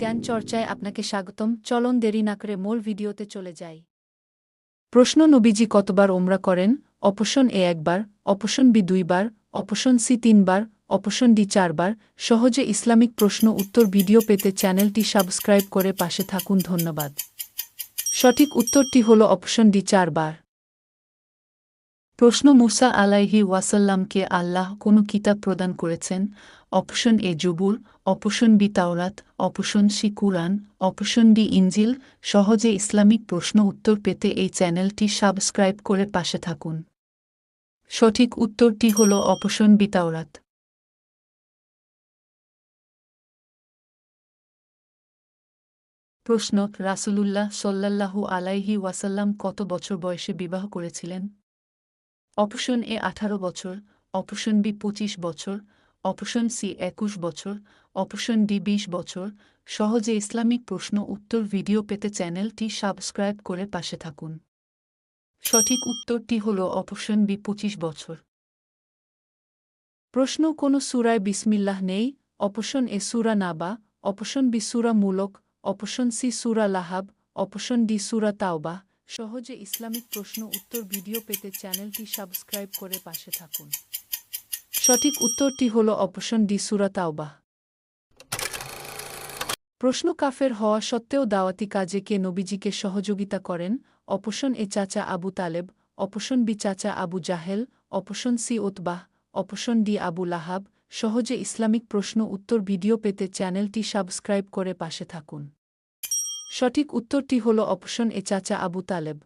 জ্ঞান চর্চায় আপনাকে স্বাগতম। চলন দেরি না করে মূল ভিডিওতে চলে যাই। প্রশ্ন নবীজি কতবার ওমরা করেন? অপশন এ একবার, অপশন বি দুইবার, অপশন সি তিনবার, অপশন ডি চারবার। সহজে ইসলামিক প্রশ্ন উত্তর ভিডিও পেতে চ্যানেলটি সাবস্ক্রাইব করে পাশে থাকুন। ধন্যবাদ। সঠিক উত্তরটি হল অপশন ডি চারবার। প্রশ্ন মুসা আলাইহি ওয়াসাল্লামকে আল্লাহ কোনো কিতাব প্রদান করেছেন? অপশন এ জুবুল অপশন বি তাওরাত, অপশন সি কুরআন, অপশন ডি ইঞ্জিল সহজে ইসলামিক প্রশ্ন উত্তর পেতে এই চ্যানেলটি সাবস্ক্রাইব করে পাশে থাকুন। সঠিক উত্তরটি হল অপশন বি তাওরাত। প্রশ্ন, রাসূলুল্লাহ সল্লাল্লাহু আলাইহি ওয়াসাল্লাম কত বছর বয়সে বিবাহ করেছিলেন? অপশন এ আঠারো বছর, অপশন বি পঁচিশ বছর, অপশন সি একুশ বছর, অপশন ডি বিশ বছর। সহজে ইসলামিক প্রশ্ন উত্তর ভিডিও পেতে চ্যানেলটি সাবস্ক্রাইব করে পাশে থাকুন। সঠিক উত্তরটি হল অপশন বি পঁচিশ বছর। প্রশ্ন কোনো সুরায় বিসমিল্লাহ নেই? অপশন এ সুরা নাবা, অপশন বি সুরা মূলক, অপশন সি সুরা লাহাব, অপশন ডি সুরা তাওবা। সহজে ইসলামিক প্রশ্ন উত্তর ভিডিও পেতে চ্যানেলটি সাবস্ক্রাইব করে পাশে থাকুন। সঠিক উত্তরটি হল অপশন ডি, সুরা তাওবা প্রশ্ন কাফের হওয়া সত্ত্বেও দাওয়াতি কাজে কে নবীজিকে সহযোগিতা করেন? অপশন এ, চাচা আবু তালেব। অপশন বি, চাচা আবু জাহেল। অপশন সি ওতবাহ অপশন ডি, আবু লাহাব। সহজে ইসলামিক প্রশ্ন উত্তর ভিডিও পেতে চ্যানেলটি সাবস্ক্রাইব করে পাশে থাকুন। সঠিক উত্তরটি হল অপশন এ চাচা আবু তালেব।